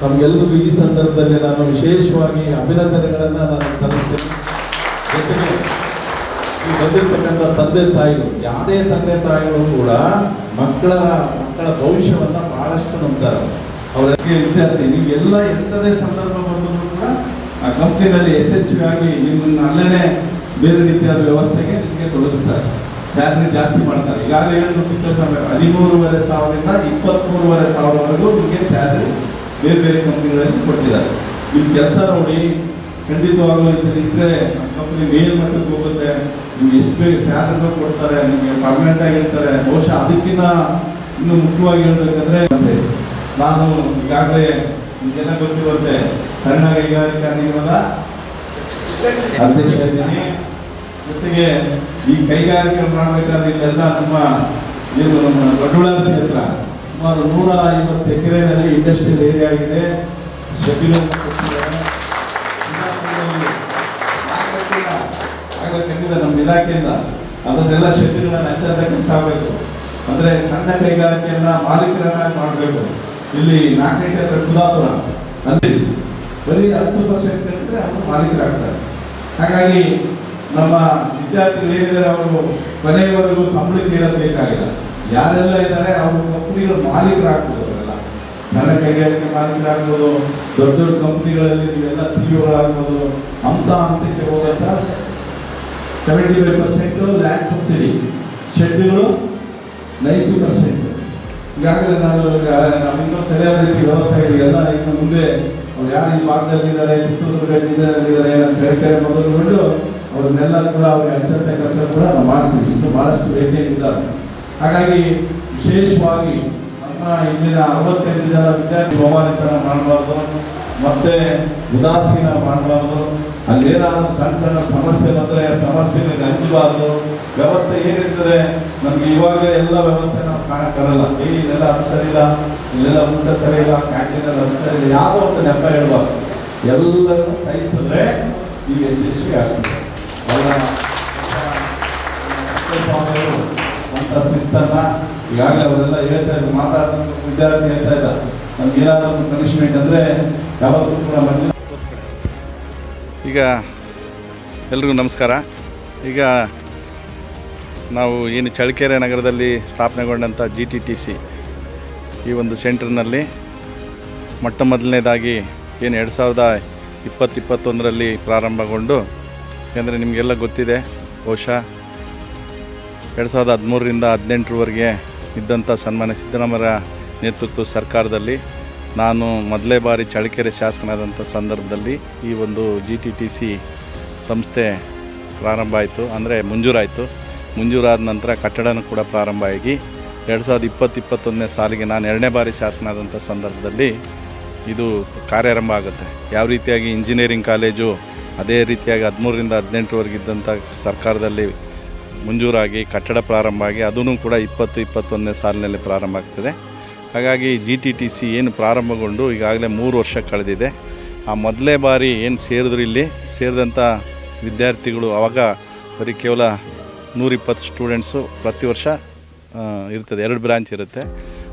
ತಮಗೆಲ್ಲರಿಗೂ ಈ ಸಂದರ್ಭದಲ್ಲಿ ನಾನು ವಿಶೇಷವಾಗಿ ಅಭಿನಂದನೆಗಳನ್ನು ನಾನು ಸಲ್ಲಿಸ್ತೇನೆ. ಜೊತೆಗೆ ಈ ಬಂದಿರ್ತಕ್ಕಂಥ ತಂದೆ ತಾಯಿಗಳು, ಯಾವುದೇ ತಂದೆ ತಾಯಿಗಳು ಕೂಡ ಮಕ್ಕಳ ಮಕ್ಕಳ ಭವಿಷ್ಯವನ್ನು ಬಹಳಷ್ಟು ನಂಬ್ತಾರೆ. ಅವರಿಗೆ ವಿದ್ಯಾರ್ಥಿ ನೀವು ಎಲ್ಲ ಎಂಥದೇ ಸಂದರ್ಭ ಬಂದರೂ ಕೂಡ ಆ ಕಂಪ್ನಿನಲ್ಲಿ ಯಶಸ್ವಿಯಾಗಿ ನಿಮ್ಮನ್ನು ಅಲ್ಲೇ ಬೇರೆ ರೀತಿಯಾದ ವ್ಯವಸ್ಥೆಗೆ ನಿಮಗೆ ತೊಡಗಿಸ್ತಾರೆ. ಸ್ಯಾಲ್ರಿ ಜಾಸ್ತಿ ಮಾಡ್ತಾರೆ. ಈಗಾಗಲೇ ಹೇಳಿದ್ರು ಸಮಯ ಹದಿಮೂರುವರೆ ಸಾವಿರದಿಂದ ಇಪ್ಪತ್ತ್ಮೂರುವರೆ ಸಾವಿರವರೆಗೂ ನಿಮಗೆ ಸ್ಯಾಲ್ರಿ ಬೇರೆ ಬೇರೆ ಕಂಪ್ನಿಗಳಲ್ಲಿ ಕೊಟ್ಟಿದ್ದಾರೆ ನಿಮ್ಮ ಕೆಲಸ ನೋಡಿ ಖಂಡಿತವಾಗ್ಲೂ ಇದ್ರೆ ನಮ್ಮ ಕಂಪ್ನಿ ಮೇಲ್ಮಟ್ಟಕ್ಕೆ ಹೋಗುತ್ತೆ. ನಿಮ್ಗೆ ಎಷ್ಟು ಬೇಗ ಸ್ಯಾಲರಿನೂ ಕೊಡ್ತಾರೆ, ನಿಮಗೆ ಪರ್ಮನೆಂಟ್ ಆಗಿರ್ತಾರೆ ಬಹುಶಃ ಅದಕ್ಕಿಂತ ಇನ್ನು ಮುಖ್ಯವಾಗಿ ಹೇಳ್ಬೇಕಂದ್ರೆ ನಾನು ಈಗಾಗಲೇ ನಿಮಗೆಲ್ಲ ಗೊತ್ತಿರುವಂತೆ ಸಣ್ಣ ಕೈಗಾರಿಕಾ ನಿಗಮದ ಅಧ್ಯಕ್ಷ ಇದ್ದೀನಿ. ಜೊತೆಗೆ ಈ ಕೈಗಾರಿಕೆ ಮಾಡಬೇಕಾದ್ರೆ ಇಲ್ಲೆಲ್ಲ ನಮ್ಮ ಏನು ನಮ್ಮ ದೊಡ್ಡಬಳ್ಳಾಪುರ ಕ್ಷೇತ್ರ ಸುಮಾರು ನೂರ ಐವತ್ತು ಎಕರೆನಲ್ಲಿ ಇಂಡಸ್ಟ್ರಿಯಲ್ ಏರಿಯಾ ಆಗಿದೆ ಶೆಡ್ಯೂಲ್ ಇಲಾಖೆಯಿಂದ ಅದನ್ನೆಲ್ಲ ಶೆಡ್ಗಳನ್ನ ಹಚ್ಚಂತ ಕೆಲಸ ಆಗಬೇಕು. ಅಂದ್ರೆ ಸಣ್ಣ ಕೈಗಾರಿಕೆಯನ್ನ ಮಾಲೀಕರನ್ನಾಗಿ ಮಾಡಬೇಕು. ಇಲ್ಲಿ ನಾಲ್ಕೈದು ಹತ್ರ ಕುಲಾಪುರ ಅಲ್ಲಿ ಬರೀ ಹತ್ತು ಪರ್ಸೆಂಟ್ ಕಟ್ಟಿದ್ರೆ ಅವರು ಮಾಲೀಕರಾಗ್ತಾರೆ. ಹಾಗಾಗಿ ನಮ್ಮ ವಿದ್ಯಾರ್ಥಿಗಳು ಏನಿದ್ದಾರೆ, ಅವರು ಕೊನೆಯವರೆಗೂ ಸಂಬಳಕ್ಕೆ ಯಾರೆಲ್ಲ ಇದ್ದಾರೆ, ಅವರು ಕಂಪ್ನಿಗಳು ಮಾಲೀಕರಾಗ್ಬೋದು ಅವರೆಲ್ಲ ಸಣ್ಣ ಕೈಗಾರಿಕೆ ಮಾಲೀಕರಾಗ್ಬೋದು, ದೊಡ್ಡ ದೊಡ್ಡ ಕಂಪ್ನಿಗಳಲ್ಲಿ ನೀವೆಲ್ಲ ಸಿಇಒಗಳಾಗ್ಬೋದು ಅಂತ ಹಂತಕ್ಕೆ ಹೋಗಂತ seventy five percent land subsidy ಶೆಡ್ಗಳು ninety percent ಈಗಾಗಲೇ ನಾನು ನಾವು ಇನ್ನೂ ಸರಿಯಾದ ರೀತಿ ವ್ಯವಸ್ಥೆಗಳಿಗೆಲ್ಲ ಇನ್ನು ಮುಂದೆ ಅವ್ರು ಯಾರು ಈ ಭಾಗದಲ್ಲಿದ್ದಾರೆ ಚಿತ್ರದುರ್ಗ ಜಿಲ್ಲೆಯಲ್ಲಿದ್ದಾರೆ ನಮ್ಮ ಹೇಳ್ತಾರೆ ಮೊದಲುಗೊಂಡು ಅವ್ರನ್ನೆಲ್ಲ ಕೂಡ ಅವ್ರಿಗೆ ಹಂಚಂತ ಕೆಲಸ ಕೂಡ ನಾವು ಮಾಡ್ತೀವಿ. ಇನ್ನು ಬಹಳಷ್ಟು ಇದ್ದಾರೆ ಹಾಗಾಗಿ ವಿಶೇಷವಾಗಿ ನಮ್ಮ ಇಲ್ಲಿನ ಅರವತ್ತೆಂಟು ಜನ ವಿದ್ಯಾರ್ಥಿ ಸೋಮಾರಿತನ ಮಾಡಬಾರ್ದು, ಮತ್ತೆ ಉದಾಸೀನ ಮಾಡಬಾರ್ದು. ಅಲ್ಲೇನಾದ್ರು ಸಣ್ಣ ಸಣ್ಣ ಸಮಸ್ಯೆ ಬಂದ್ರೆ ಸಮಸ್ಯೆಗೆ ಹಂಚಬಾರ್ದು ವ್ಯವಸ್ಥೆ ಏನಿರ್ತದೆ? ನಮ್ಗೆ ಇವಾಗ ಎಲ್ಲ ವ್ಯವಸ್ಥೆ ನಾವು ಕಾಣಕ್ ಬರಲ್ಲ. ಏ ಇದೆಲ್ಲ ಅದು ಸರಿ ಇಲ್ಲ, ಇಲ್ಲೆಲ್ಲ ಊಟ ಸರಿ ಇಲ್ಲ ಕ್ಯಾಂಟೀನ್ ಅದು ಸರಿ ಇಲ್ಲ, ಯಾವುದೋ ಒಂದು ನೆಪ ಹೇಳ್ಬಾರ್ದು. ಎಲ್ಲರೂ ಸಹಿಸಿದ್ರೆ ನೀವು ಯಶಸ್ವಿ ಆಗ್ತದೆ. ಸ್ವಾಮಿಗಳು ಅಂತ ಶಿಸ್ತನ್ನ ಈಗಾಗಲೇ ಅವರೆಲ್ಲ ಹೇಳ್ತಾ ಇದ್ರು. ಮಾತಾಡ್ತಾ ವಿದ್ಯಾರ್ಥಿ ಹೇಳ್ತಾ ಇದ್ದ. ನಮ್ಗೆ ಏನಾದ್ರು ಪನಿಷ್ಮೆಂಟ್ ಅಂದ್ರೆ ಯಾವತ್ತೂ ಕೂಡ ಮಧ್ಯೆ ಈಗ ಎಲ್ರಿಗೂ ನಮಸ್ಕಾರ. ಈಗ ನಾವು ಏನು ಚಳ್ಳಕೆರೆ ನಗರದಲ್ಲಿ ಸ್ಥಾಪನೆಗೊಂಡಂಥ ಜಿ ಟಿ ಟಿ ಸಿ ಈ ಒಂದು ಸೆಂಟ್ರ್ನಲ್ಲಿ ಮೊಟ್ಟ ಮೊದಲನೇದಾಗಿ ಏನು ಎರಡು ಸಾವಿರದ ಇಪ್ಪತ್ತು ಇಪ್ಪತ್ತೊಂದರಲ್ಲಿ ಪ್ರಾರಂಭಗೊಂಡು ಯಾಕಂದರೆ ನಿಮಗೆಲ್ಲ ಗೊತ್ತಿದೆ, ಬಹುಶಃ ಎರಡು ಸಾವಿರದ ಹದಿಮೂರರಿಂದ ಹದಿನೆಂಟರವರೆಗೆ ಇದ್ದಂಥ ಸನ್ಮಾನ್ಯ ಸಿದ್ದರಾಮಯ್ಯ ನೇತೃತ್ವ ಸರ್ಕಾರದಲ್ಲಿ ನಾನು ಮೊದಲೇ ಬಾರಿ ಚಳ್ಳಕೆರೆ ಶಾಸಕನಾದಂಥ ಸಂದರ್ಭದಲ್ಲಿ ಈ ಒಂದು ಜಿ ಟಿ ಟಿ ಸಿ ಸಂಸ್ಥೆ ಪ್ರಾರಂಭ ಆಯಿತು. ಅಂದರೆ ಮಂಜೂರಾಯಿತು. ಮಂಜೂರಾದ ನಂತರ ಕಟ್ಟಡನೂ ಕೂಡ ಪ್ರಾರಂಭ ಆಗಿ ಎರಡು ಸಾವಿರದ ಇಪ್ಪತ್ತು ಇಪ್ಪತ್ತೊಂದನೇ ಸಾಲಿಗೆ ನಾನು ಎರಡನೇ ಬಾರಿ ಶಾಸಕನಾದಂಥ ಸಂದರ್ಭದಲ್ಲಿ ಇದು ಕಾರ್ಯಾರಂಭ ಆಗುತ್ತೆ. ಯಾವ ರೀತಿಯಾಗಿ ಇಂಜಿನಿಯರಿಂಗ್ ಕಾಲೇಜು, ಅದೇ ರೀತಿಯಾಗಿ ಹದಿಮೂರರಿಂದ ಹದಿನೆಂಟುವರೆಗಿದ್ದಂಥ ಸರ್ಕಾರದಲ್ಲಿ ಮಂಜೂರಾಗಿ ಕಟ್ಟಡ ಪ್ರಾರಂಭ ಆಗಿ ಅದೂ ಕೂಡ ಇಪ್ಪತ್ತು ಇಪ್ಪತ್ತೊಂದನೇ ಸಾಲಿನಲ್ಲಿ ಪ್ರಾರಂಭ ಆಗ್ತದೆ. ಹಾಗಾಗಿ ಜಿ ಟಿ ಟಿ ಸಿ ಏನು ಪ್ರಾರಂಭಗೊಂಡು ಈಗಾಗಲೇ ಮೂರು ವರ್ಷ ಕಳೆದಿದೆ. ಆ ಮೊದಲೇ ಬಾರಿ ಏನು ಸೇರಿದ್ರು ಇಲ್ಲಿ ಸೇರಿದಂಥ ವಿದ್ಯಾರ್ಥಿಗಳು ಆವಾಗ ಬರೀ ಕೇವಲ ನೂರಿಪ್ಪತ್ತು ಸ್ಟೂಡೆಂಟ್ಸು ಪ್ರತಿ ವರ್ಷ ಇರ್ತದೆ. ಎರಡು ಬ್ರಾಂಚ್ ಇರುತ್ತೆ.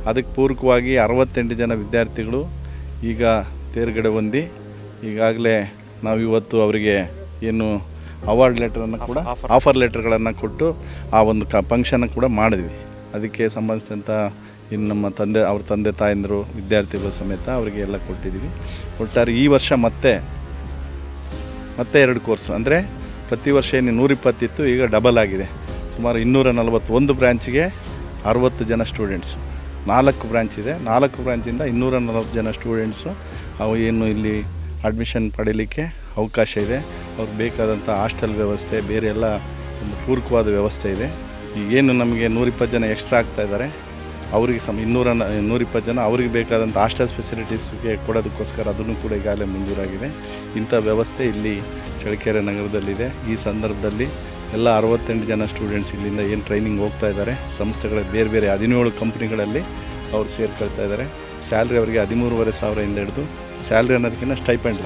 ಅದಕ್ಕೆ ಪೂರಕವಾಗಿ ಅರವತ್ತೆಂಟು ಜನ ವಿದ್ಯಾರ್ಥಿಗಳು ಈಗ ತೇರ್ಗಡೆ ಹೊಂದಿ ಈಗಾಗಲೇ ನಾವು ಇವತ್ತು ಅವರಿಗೆ ಏನು ಅವಾರ್ಡ್ ಲೆಟರನ್ನು ಕೂಡ ಆಫರ್ ಲೆಟರ್ಗಳನ್ನು ಕೊಟ್ಟು ಆ ಒಂದು ಕ ಫಂಕ್ಷನ್ ಕೂಡ ಮಾಡಿದ್ವಿ. ಅದಕ್ಕೆ ಸಂಬಂಧಿಸಿದಂಥ ಇನ್ನು ನಮ್ಮ ತಂದೆ, ಅವ್ರ ತಂದೆ ತಾಯಂದರು, ವಿದ್ಯಾರ್ಥಿಗಳು ಸಮೇತ ಅವರಿಗೆ ಎಲ್ಲ ಕೊಟ್ಟಿದ್ದೀವಿ. ಒಟ್ಟಾರೆ ಈ ವರ್ಷ ಮತ್ತೆ ಮತ್ತೆ ಎರಡು ಕೋರ್ಸು ಅಂದರೆ ಪ್ರತಿ ವರ್ಷ ಏನು ನೂರಿಪ್ಪತ್ತಿತ್ತು, ಈಗ ಡಬಲ್ ಆಗಿದೆ. ಸುಮಾರು ಇನ್ನೂರ ನಲವತ್ತೊಂದು ಬ್ರ್ಯಾಂಚ್ಗೆ ಅರುವತ್ತು ಜನ ಸ್ಟೂಡೆಂಟ್ಸು ನಾಲ್ಕು ಬ್ರ್ಯಾಂಚ್ ಇದೆ. ನಾಲ್ಕು ಬ್ರ್ಯಾಂಚಿಂದ ಇನ್ನೂರ ನಲವತ್ತು ಜನ ಸ್ಟೂಡೆಂಟ್ಸು ಅವು ಏನು ಇಲ್ಲಿ ಅಡ್ಮಿಷನ್ ಪಡೀಲಿಕ್ಕೆ ಅವಕಾಶ ಇದೆ. ಅವ್ರಿಗೆ ಬೇಕಾದಂಥ ಹಾಸ್ಟೆಲ್ ವ್ಯವಸ್ಥೆ, ಬೇರೆ ಎಲ್ಲ ಒಂದು ಪೂರಕವಾದ ವ್ಯವಸ್ಥೆ ಇದೆ. ಈಗೇನು ನಮಗೆ ನೂರಿಪ್ಪತ್ತು ಜನ ಎಕ್ಸ್ಟ್ರಾ ಆಗ್ತಾ ಇದ್ದಾರೆ. ಅವರಿಗೆ ಸಮ ಇನ್ನೂರ ನೂರಿಪ್ಪತ್ತು ಜನ ಅವ್ರಿಗೆ ಬೇಕಾದಂಥ ಹಾಸ್ಟೆಲ್ ಫೆಸಿಲಿಟೀಸ್ಗೆ ಕೊಡೋದಕ್ಕೋಸ್ಕರ ಅದನ್ನು ಕೂಡ ಈಗಾಗಲೇ ಮಂಜೂರಾಗಿದೆ ಇಂಥ ವ್ಯವಸ್ಥೆ ಇಲ್ಲಿ ಚಳ್ಳಕೆರೆ ನಗರದಲ್ಲಿದೆ. ಈ ಸಂದರ್ಭದಲ್ಲಿ ಎಲ್ಲ ಅರವತ್ತೆಂಟು ಜನ ಸ್ಟೂಡೆಂಟ್ಸ್ ಇಲ್ಲಿಂದ ಏನು ಟ್ರೈನಿಂಗ್ ಹೋಗ್ತಾ ಇದ್ದಾರೆ. ಸಂಸ್ಥೆಗಳ ಬೇರೆ ಬೇರೆ ಹದಿನೇಳು ಕಂಪ್ನಿಗಳಲ್ಲಿ ಅವ್ರು ಸೇರ್ಕೊಳ್ತಾ ಇದ್ದಾರೆ. ಸ್ಯಾಲ್ರಿ ಅವರಿಗೆ ಹದಿಮೂರುವರೆ ಸಾವಿರದಿಂದ ಹಿಡಿದು ಸ್ಯಾಲ್ರಿ ಅನ್ನೋದಕ್ಕಿಂತ ಸ್ಟೈಪೆಂಡ್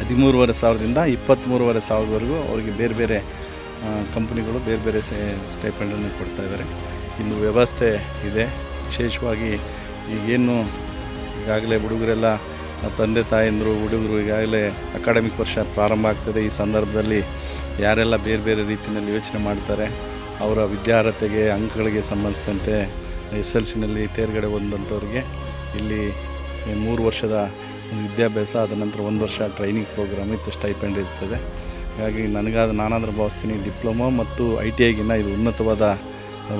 ಹದಿಮೂರುವರೆ ಸಾವಿರದಿಂದ ಇಪ್ಪತ್ತ್ಮೂರುವರೆ ಸಾವಿರದವರೆಗೂ ಅವರಿಗೆ ಬೇರೆ ಬೇರೆ ಕಂಪ್ನಿಗಳು ಬೇರೆ ಬೇರೆ ಸೇ ಸ್ಟೈಪೆಂಡನ್ನು ಕೊಡ್ತಾ ಇದ್ದಾರೆ. ಇನ್ನು ವ್ಯವಸ್ಥೆ ಇದೆ. ವಿಶೇಷವಾಗಿ ಈಗೇನು ಈಗಾಗಲೇ ಹುಡುಗರೆಲ್ಲ ತಂದೆ ತಾಯಂದರು ಹುಡುಗರು ಈಗಾಗಲೇ ಅಕಾಡೆಮಿಕ್ ವರ್ಷ ಪ್ರಾರಂಭ ಆಗ್ತದೆ. ಈ ಸಂದರ್ಭದಲ್ಲಿ ಯಾರೆಲ್ಲ ಬೇರೆ ಬೇರೆ ರೀತಿಯಲ್ಲಿ ಯೋಚನೆ ಮಾಡ್ತಾರೆ, ಅವರ ವಿದ್ಯಾರ್ಹತೆಗೆ, ಅಂಕಗಳಿಗೆ ಸಂಬಂಧಿಸಿದಂತೆ ಎಸ್ ಎಲ್ ಸಿನಲ್ಲಿ ತೇರ್ಗಡೆ ಹೊಂದಂಥವ್ರಿಗೆ ಇಲ್ಲಿ ಮೂರು ವರ್ಷದ ವಿದ್ಯಾಭ್ಯಾಸ, ಆದ ನಂತರ ಒಂದು ವರ್ಷ ಟ್ರೈನಿಂಗ್ ಪ್ರೋಗ್ರಾಮ್ ಇತ್ತು, ಸ್ಟೈಪೆಂಡ್ ಇರ್ತದೆ. ಹಾಗಾಗಿ ನನಗಾದ ನಾನಾದರೂ ಭಾವಿಸ್ತೀನಿ. ಡಿಪ್ಲೊಮೊ ಮತ್ತು ಐ ಟಿ ಐಗಿನ್ನ ಇದು ಉನ್ನತವಾದ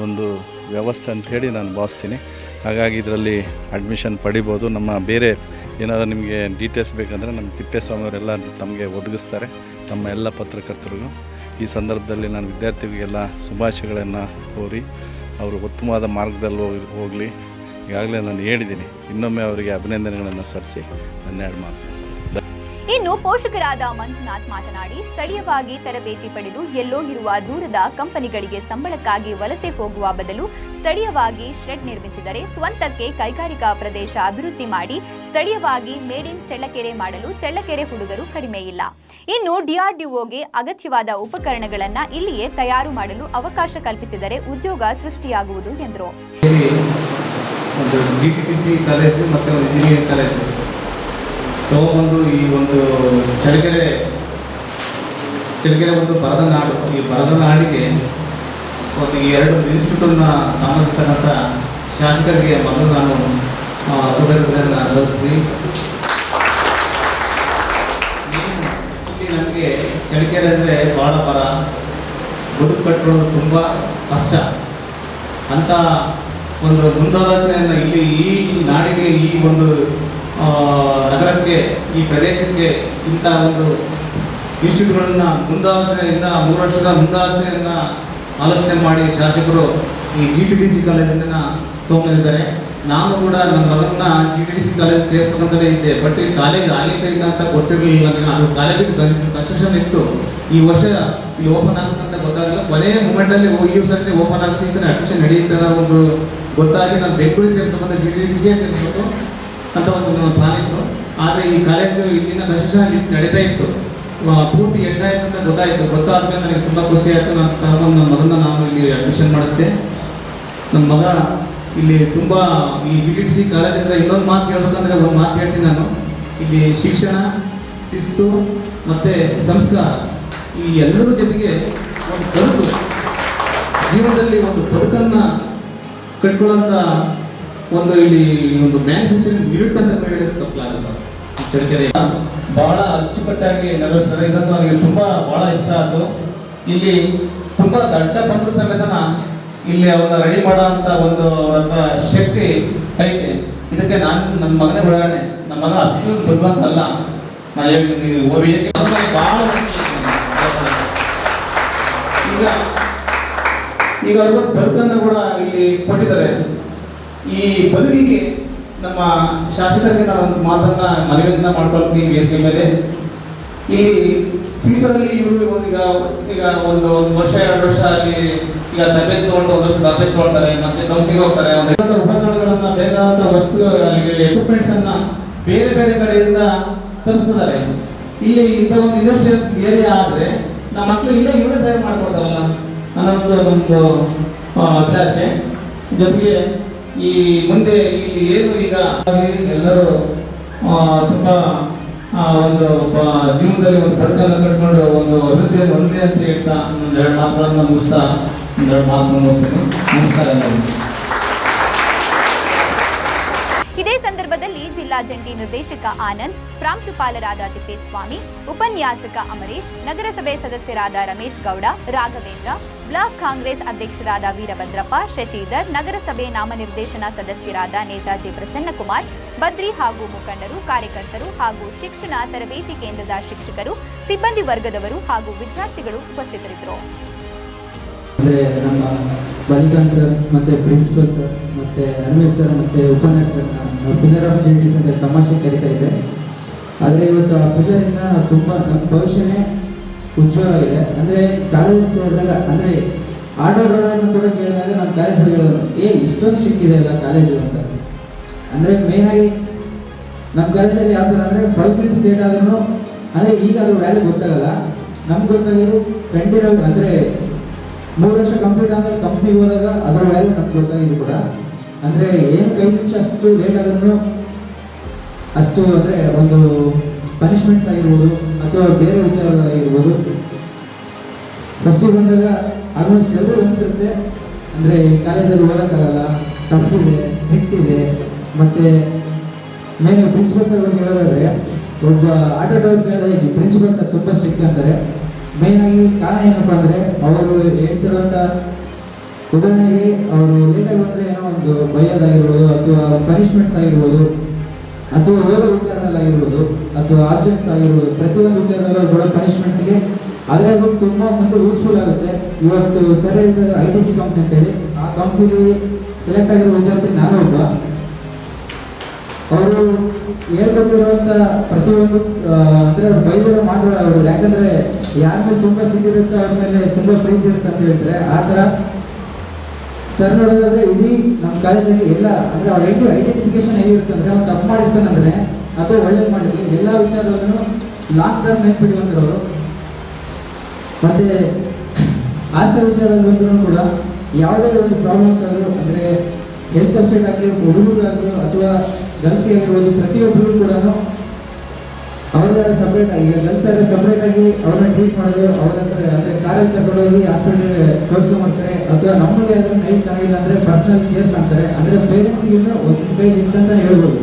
ಒಂದು ವ್ಯವಸ್ಥೆ ಅಂಥೇಳಿ ನಾನು ಭಾವಿಸ್ತೀನಿ. ಹಾಗಾಗಿ ಇದರಲ್ಲಿ ಅಡ್ಮಿಷನ್ ಪಡಿಬೋದು. ನಮ್ಮ ಬೇರೆ ಏನಾದರೂ ನಿಮಗೆ ಡೀಟೇಲ್ಸ್ ಬೇಕಂದರೆ ನಮ್ಮ ತಿಪ್ಪೇಸ್ವಾಮಿಯವರೆಲ್ಲ ತಮಗೆ ಒದಗಿಸ್ತಾರೆ. ತಮ್ಮ ಎಲ್ಲ ಪತ್ರಕರ್ತರಿಗೂ. ಈ ಸಂದರ್ಭದಲ್ಲಿ ನಾನು ವಿದ್ಯಾರ್ಥಿಗಳಿಗೆಲ್ಲ ಶುಭಾಶಯಗಳನ್ನು ಕೋರಿ ಅವರು ಉತ್ತಮವಾದ ಮಾರ್ಗದಲ್ಲಿ ಹೋಗಿ ಹೋಗಲಿ. ಈಗಾಗಲೇ ನಾನು ಹೇಳಿದ್ದೀನಿ. ಇನ್ನೊಮ್ಮೆ ಅವರಿಗೆ ಅಭಿನಂದನೆಗಳನ್ನು ಸಲ್ಲಿಸಿ ನನ್ನ ಎರಡು ಮಾತು ಮುಗಿಸ್ತೀನಿ ಇನ್ನು ಪೋಷಕರಾದ ಮಂಜುನಾಥ್ ಮಾತನಾಡಿ, ಸ್ಥಳೀಯವಾಗಿ ತರಬೇತಿ ಪಡೆದು ಎಲ್ಲೋ ಇರುವ ದೂರದ ಕಂಪನಿಗಳಿಗೆ ಸಂಬಳಕ್ಕಾಗಿ ವಲಸೆ ಹೋಗುವ ಬದಲು ಸ್ಥಳೀಯವಾಗಿ ಶೆಡ್ ನಿರ್ಮಿಸಿದರೆ ಸ್ವಂತಕ್ಕೆ ಕೈಗಾರಿಕಾ ಪ್ರದೇಶ ಅಭಿವೃದ್ಧಿ ಮಾಡಿ ಸ್ಥಳೀಯವಾಗಿ ಮೇಡ್ ಇನ್ ಚಳ್ಳಕೆರೆ ಮಾಡಲು ಚಳ್ಳಕೆರೆ ಹುಡುಗರು ಕಡಿಮೆ ಇಲ್ಲ. ಇನ್ನು ಡಿಆರ್ಡಿಒಗೆ ಅಗತ್ಯವಾದ ಉಪಕರಣಗಳನ್ನು ಇಲ್ಲಿಯೇ ತಯಾರು ಮಾಡಲು ಅವಕಾಶ ಕಲ್ಪಿಸಿದರೆ ಉದ್ಯೋಗ ಸೃಷ್ಟಿಯಾಗುವುದು ಎಂದರು. ತಗೊಂಬಂದು ಈ ಒಂದು ಚಳ್ಳಕೆರೆ ಚಳ್ಳಕೆರೆ ಒಂದು ಬರದ ನಾಡು ಈ ಬರದ ನಾಡಿಗೆ ಒಂದು ಎರಡು ಇನ್ಸ್ಟಿಟ್ಯೂಟನ್ನು ತಾಮಿರ್ತಕ್ಕಂಥ ಶಾಸಕರಿಗೆ ಮೊದಲು ನಾನು ಕೃತಜ್ಞತೆಯನ್ನು ಸಲ್ಲಿಸ್ತೀನಿ. ಇಲ್ಲಿ ನಮಗೆ ಚಳ್ಳಕೆರೆ ಅಂದರೆ ಭಾಳ ಬರ. ಬದುಕು ಕಟ್ಕೊಳ್ಳೋದು ತುಂಬ ಕಷ್ಟ. ಅಂತ ಒಂದು ಮುಂದಾಲೋಚನೆಯನ್ನು ಇಲ್ಲಿ ಈ ನಾಡಿಗೆ ಈ ಒಂದು ನಗರಕ್ಕೆ, ಈ ಪ್ರದೇಶಕ್ಕೆ ಇಂಥ ಒಂದು ಇನ್ಸ್ಟಿಟ್ಯೂಟ್ಗಳನ್ನು ಮುಂದಾಲೋಚನೆಯಿಂದ ಮೂರು ವರ್ಷದ ಮುಂದಾಲೋಚನೆಯನ್ನು ಆಲೋಚನೆ ಮಾಡಿ ಶಾಸಕರು ಈ ಜಿ ಟಿ ಡಿ ಸಿ ಕಾಲೇಜನ್ನು ತೊಗೊಂಡಿದ್ದಾರೆ. ನಾನು ಕೂಡ ನನ್ನ ಮಗನ G T D C college ಸೇರಿಸ್ಬೇಕಂತಲೇ ಇದ್ದೆ. ಬಟ್ ಈ ಕಾಲೇಜ್ ಆಗಿದೆ ಇಲ್ಲ ಅಂತ ಗೊತ್ತಿರಲಿಲ್ಲ ನನಗೆ. ಅದು ಕಾಲೇಜಿಗೆ ಕನ್ಸ್ಟ್ರಕ್ಷನ್ ಇತ್ತು. ಈ ವರ್ಷ ಇಲ್ಲಿ ಓಪನ್ ಆಗುತ್ತೆ ಅಂತ ಗೊತ್ತಾಗಲಿಲ್ಲ. ಕೊನೆಯ ಮೂಮೆಂಟಲ್ಲಿ ಈ ಸರ್ತಿ ಓಪನ್ ಆಗುತ್ತೆ ಈ ಅಡ್ಮಿಷನ್ ನಡೆಯುತ್ತೆ ಅನ್ನೋ ಒಂದು ಗೊತ್ತಾಗಿ ನಾನು ಬೆಂಗಳೂರಿಗೆ ಸೇರಿಸ್ಬೇಕಂತ ಜಿ ಟಿ ಡಿ ಸಿಗೆ ಸೇರಿಸ್ಬೇಕು ಅಂತ ಒಂದು ಪ್ಲಾನ್ ಇತ್ತು. ಆದರೆ ಈ ಕಾಲೇಜು ಇಲ್ಲಿನ ಅಲ್ಲಿ ನಡೀತಾ ಇತ್ತು. ಪೂರ್ತಿ ಎಂಡ್ ಅಂತ ಗೊತ್ತಾಯಿತು. ಗೊತ್ತಾದ್ಮೇಲೆ ನನಗೆ ತುಂಬ ಖುಷಿ ಆಯಿತು. ನಾನು ತಗೊಂಡು ನನ್ನ ಮಗನ ನಾನು ಇಲ್ಲಿ ಅಡ್ಮಿಷನ್ ಮಾಡಿಸಿದೆ. ನನ್ನ ಮಗ ಇಲ್ಲಿ ತುಂಬ ಈ ಬಿ ಟಿ ಸಿ ಕಾಲೇಜ್ ಅಂದರೆ ಇನ್ನೊಂದು ಮಾತು ಹೇಳ್ಬೇಕಂದ್ರೆ ಒಂದು ಮಾತು ಹೇಳ್ತೀನಿ ನಾನು. ಇಲ್ಲಿ ಶಿಕ್ಷಣ, ಶಿಸ್ತು ಮತ್ತು ಸಂಸ್ಕಾರ ಈ ಎಲ್ಲರ ಜೊತೆಗೆ ಒಂದು ಬದುಕು. ಜೀವನದಲ್ಲಿ ಒಂದು ಬದುಕನ್ನು ಕಟ್ಕೊಳ್ಳೋಂಥ ಒಂದು ಇಲ್ಲಿ ಒಂದು ಮ್ಯಾನುಫ್ಯಾಕ್ಚರಿಂಗ್ ಯೂನಿಟ್ ಅಂತ ಹೇಳಿದ್ರೆ ತಪ್ಪಲಾಗಲ್ಲ ಚಳ್ಳಕೆರೆ. ಬಹಳ ಅಚ್ಚುಕಟ್ಟಾಗಿ ನೆರವೇರಿಸ್ತಾರೆ ಇದನ್ನು ನನಗೆ ತುಂಬಾ ಬಹಳ ಇಷ್ಟ ಆಯ್ತು. ಇಲ್ಲಿ ತುಂಬಾ ದೊಡ್ಡ ಬಂದರು ಸಮೇತನ ಇಲ್ಲಿ ಅವನ್ನ ರೆಡಿ ಮಾಡೋ ಅಂತ ಒಂದು ಹತ್ರ ಶಕ್ತಿ ಐತೆ. ಇದಕ್ಕೆ ನಾನು ನನ್ನ ಮಗನೇ ಉದಾಹರಣೆ ನಮ್ಮ ಮಗ ಅಷ್ಟು ಬುದ್ಧಿವಂತ ಅಲ್ಲ ನಾನು ಹೇಳ್ತೀನಿ ಓವಿ ಬಹಳ ಈಗ ಈಗ ಅವ್ರ ಬದುಕನ್ನು ಕೂಡ ಇಲ್ಲಿ ಕೊಟ್ಟಿದ್ದಾರೆ. ಈ ಬದುಕಿಗೆ ನಮ್ಮ ಶಾಸಕರಿಗೆ ನಾನು ಒಂದು ಮಾತನ್ನ ಮನವಿಯನ್ನ ಮಾಡ್ಕೊಳ್ತೀನಿ ವೇದಿಕೆ ಮೇಲೆ ಇಲ್ಲಿ ಫ್ಯೂಚರಲ್ಲಿ ಇವರು ಈಗ ಈಗ ಒಂದು ಒಂದು ವರ್ಷ, ಎರಡು ವರ್ಷ ಅಲ್ಲಿ ಈಗ ತರಬೇತಿ ತಗೊಂಡು ಒಂದು ವರ್ಷ ತರಬೇತಿ ತಗೊಳ್ತಾರೆ ಮತ್ತೆ ನೌಕರಿಗೆ ಹೋಗ್ತಾರೆ. ಒಂದು ಉಪಕರಣಗಳನ್ನು ಬೇಕಾದಂತ ವಸ್ತು ಅಲ್ಲಿಗೆ ಎಕ್ವಿಪ್ಮೆಂಟ್ಸ್ ಅನ್ನ ಬೇರೆ ಬೇರೆ ಕಡೆಯಿಂದ ತರಿಸ್ತಿದ್ದಾರೆ. ಇಲ್ಲಿ ಇಂಥ ಒಂದು ಇಂಡಸ್ಟ್ರಿಯಲ್ ಏರಿಯಾ ಆದ್ರೆ ನಮ್ಮ ಮಕ್ಕಳು ಇಲ್ಲೇ, ಇವರೇ ತಯಾರು ಮಾಡ್ಕೊಡ್ತಾರಲ್ಲ ಅನ್ನೋದು ಒಂದು ಅಭಿಲಾಷೆ ಜೊತೆಗೆ ಈ ಮುಂದೆ ಇಲ್ಲಿ ಏನು ಈಗ ಎಲ್ಲರೂ ತುಂಬ ಒಂದು ಜೀವನದಲ್ಲಿ ಒಂದು ಬದುಕನ್ನು ಕಟ್ಕೊಂಡು ಒಂದು ಅಭಿವೃದ್ಧಿಯನ್ನು ಹೊಂದಿದೆ ಅಂತ ಹೇಳ್ತಾ ಒಂದೆರಡು ಮಾತುಗಳನ್ನು ಮುಗಿಸ್ತಾ ಒಂದೆರಡು ಮಾತನ್ನು ಮುಗಿಸ್ತೀನಿ. ನಮಸ್ಕಾರ ಎಲ್ಲರಿಗೂ ಇದೇ ಸಂದರ್ಭದಲ್ಲಿ ಜಿಲ್ಲಾ ಜಂಟಿ ನಿರ್ದೇಶಕ ಆನಂದ್, ಪ್ರಾಂಶುಪಾಲರಾದ ತಿಪ್ಪೇಸ್ವಾಮಿ, ಉಪನ್ಯಾಸಕ ಅಮರೀಶ್, ನಗರಸಭೆ ಸದಸ್ಯರಾದ ರಮೇಶ್ ಗೌಡ, ರಾಘವೇಂದ್ರ, ಬ್ಲಾಕ್ ಕಾಂಗ್ರೆಸ್ ಅಧ್ಯಕ್ಷರಾದ ವೀರಭದ್ರಪ್ಪ, ಶಶಿಧರ್, ನಗರಸಭೆ ನಾಮನಿರ್ದೇಶನ ಸದಸ್ಯರಾದ ನೇತಾಜಿ ಪ್ರಸನ್ನಕುಮಾರ್ ಬದ್ರಿ ಹಾಗೂ ಮುಖಂಡರು, ಕಾರ್ಯಕರ್ತರು ಹಾಗೂ ಶಿಕ್ಷಣ ತರಬೇತಿ ಕೇಂದ್ರದ ಶಿಕ್ಷಕರು, ಸಿಬ್ಬಂದಿ ವರ್ಗದವರು ಹಾಗೂ ವಿದ್ಯಾರ್ಥಿಗಳು ಉಪಸ್ಥಿತರಿದ್ದರು. ಮತ್ತು ಉಪನ್ಯಾಸ ಸರ್ ಮತ್ತು ಉಪನ್ಯಾಸಕರನ್ನ ಪಿಲ್ಲರ್ ಆಫ್ ಜೆಂಟಿಸ್ ಅಂತ ತಮಾಷೆ ಕರಿತಾ ಇದೆ ಆದರೆ ಇವತ್ತು ಆ ಪಿಲ್ಲರಿಂದ ತುಂಬ ನಮ್ಮ ಭವಿಷ್ಯನೇ ಉಜ್ವಲವಾಗಿದೆ ಅಂದರೆ ಕಾಲೇಜ್ ಸೇರಿದಾಗ ಅಂದರೆ ಆಟೋಗಳನ್ನು ಕೂಡ ಕೇಳಿದಾಗ ನಾನು ಕಾಲೇಜ್ ಹೇಳೋದು, ಏ, ಇಷ್ಟೊಂದು ಸ್ಟ್ರಿಕ್ ಅಲ್ಲ ಕಾಲೇಜು ಅಂತ. ಅಂದರೆ ಮೇಯ್ನಾಗಿ ನಮ್ಮ ಕಾಲೇಜಲ್ಲಿ ಯಾವ ಥರ ಅಂದರೆ ಫೈವ್ ಮಿನಿಟ್ಸ್ ಲೇಟ್ ಆದ್ರೂ, ಅಂದರೆ ಈಗ ಅದು ವ್ಯಾಲ್ಯೂ ಗೊತ್ತಾಗಲ್ಲ. ನಮ್ಗೆ ಗೊತ್ತಾಗಿರೋ ಕಂಟಿನ್ಯೂ ಅಂದರೆ ಮೂರು ವರ್ಷ ಕಂಪ್ಲೀಟ್ ಆದಮೇಲೆ ಕಂಪ್ನಿಗೆ ಹೋದಾಗ ಅದರ ವ್ಯಾಲ್ಯೂ ನಮ್ಗೆ ಗೊತ್ತಾಗಿದೆ ಕೂಡ. ಅಂದರೆ ಏನು ಕೈ ಅಷ್ಟು ಲೇಟ್ ಆದ್ರೂ ಅಷ್ಟು ಅಂದರೆ ಒಂದು ಪನಿಷ್ಮೆಂಟ್ಸ್ ಆಗಿರ್ಬೋದು ಅಥವಾ ಬೇರೆ ವಿಚಾರಗಳಾಗಿರ್ಬೋದು. ಫಸ್ಟಿಗೆ ಬಂದಾಗ ಆಲ್ಮೋಸ್ಟ್ ಎಲ್ಲರೂ ಅನಿಸುತ್ತೆ ಅಂದರೆ ಕಾಲೇಜಲ್ಲಿ ಓದೋಕ್ಕಾಗಲ್ಲ ಟಫ್ ಇದೆ ಸ್ಟ್ರಿಕ್ಟ್ ಇದೆ. ಮತ್ತು ಮೇಲೆ ಪ್ರಿನ್ಸಿಪಲ್ ಸರ್ ಬಗ್ಗೆ ಹೇಳೋದಾದ್ರೆ, ಒಬ್ಬ ಆಟೋಟವ್ರು ಕೇಳಿದ್ರೆ ಈ ಪ್ರಿನ್ಸಿಪಲ್ ಸರ್ ತುಂಬ ಸ್ಟ್ರಿಕ್ಟ್ ಅಂತಾರೆ. ಮೇನ್ ಆಗಿ ಕಾರಣ ಏನಪ್ಪ ಅಂದರೆ, ಅವರು ಹೇಳ್ತಿರೋಂಥ ಉದಾಹರಣೆಗೆ ಅವರು ಲೇಟಾಗಿ ಬಂದರೆ ಏನೋ ಒಂದು ಬೈಯೋದಾಗಿರ್ಬೋದು ಅಥವಾ ಪನಿಷ್ಮೆಂಟ್ಸ್ ಆಗಿರ್ಬೋದು, ಅಥವಾ ಓದೋ ವಿಚಾರದಲ್ಲಾಗಿರ್ಬೋದು, ಅಥವಾ ಆಬ್ಜೆಕ್ಟ್ಸ್ ಆಗಿರ್ಬೋದು, ಪ್ರತಿಯೊಂದು ವಿಚಾರದಲ್ಲೂ ಕೂಡ ಪನಿಷ್ಮೆಂಟ್ಸ್ಗೆ ಆದರೆ ಅದು ತುಂಬ ಮುಂದೆ ಯೂಸ್ಫುಲ್ ಆಗುತ್ತೆ. ಇವತ್ತು ಸರಿ ಹೇಳ್ತಾರೆ ಐ ಟಿ ಸಿ ಕಂಪ್ನಿ ಅಂತೇಳಿ ಆ ಕಂಪ್ನಿಲಿ ಸೆಲೆಕ್ಟ್ ಆಗಿರೋ ವಿದ್ಯಾರ್ಥಿ ನಾನು ಒಬ್ಬ. ಅವರು ಹೇಳ್ಕೊಂಡಿರುವಂತ ಪ್ರತಿಯೊಂದು ಅಂದರೆ ಅವ್ರು ಬೈದಿರೋ ಮಾತ್ರ ಅವರು ಯಾಕಂದ್ರೆ ಯಾರ ಮೇಲೆ ತುಂಬಾ ಸಿಟ್ಟಿರುತ್ತೆ ಅವ್ರ ಮೇಲೆ ತುಂಬಾ ಪ್ರೀತಿ ಇರುತ್ತೆ ಅಂತ ಹೇಳಿದ್ರೆ ಆ ಸರ್ ನೋಡೋದಾದ್ರೆ ಇಡೀ ನಮ್ಮ ಕಾಲೇಜಲ್ಲಿ ಎಲ್ಲ, ಅಂದ್ರೆ ಅವ್ರ ಐಡಿ ಐಡೆಂಟಿಫಿಕೇಶನ್ ಹೇಗಿರುತ್ತೆ ಅಂದ್ರೆ ಅವ್ನು ತಪ್ಪು ಮಾಡಿರ್ತಾನಂದ್ರೆ ಅಥವಾ ಒಳ್ಳೇದು ಮಾಡಿರ್ಲಿ ಎಲ್ಲ ವಿಚಾರದಲ್ಲೂ ಲಾಂಗ್ ಟರ್ಮ್ ನೆನ್ಪಿಡುವಂಥವ್ರು ಮತ್ತೆ ಆಸ್ತಿ ವಿಚಾರದಲ್ಲಿ ಬಂದರೂ ಕೂಡ ಯಾವುದೇ ಒಂದು ಪ್ರಾಬ್ಲಮ್ಸ್ ಆದರೂ, ಅಂದರೆ ಹೆಲ್ತ್ ಅಪ್ಸೆಟ್ ಆಗಲಿ ಹುಡುಗರಾಗಲಿ ಅಥವಾ ಗರ್ಲ್ಸ್ ಆಗಿರ್ಬೋದು ಪ್ರತಿಯೊಬ್ಬರು ಕೂಡ ಅವ್ರದ್ದಾದ್ರೆ ಸಪ್ರೇಟ್ ಆಗಿ ಗರ್ಲ್ಸ್ ಆದರೆ ಸಪ್ರೇಟ್ ಆಗಿ ಅವ್ರನ್ನ ಟ್ರೀಟ್ ಮಾಡೋದು, ಅವ್ರ ಹತ್ರ ಅಂದರೆ ಕಾರ್ಯ ತಗೊಳ್ಳೋರು ಹಾಸ್ಪಿಟಲ್ ಕೆಲಸ ಮಾಡ್ತಾರೆ. ಅಥವಾ ನಮಗೆ ಅಂದರೆ ನೈಟ್ ಚೆನ್ನಾಗಿಲ್ಲ ಅಂದರೆ ಪರ್ಸನಲ್ ಕೇರ್ ಮಾಡ್ತಾರೆ. ಅಂದರೆ ಪೇರೆಂಟ್ಸ್ಗೆ ಒಂದು ಪೇಜ್ ಹೆಚ್ಚು ಅಂತಲೇ ಹೇಳ್ಬೋದು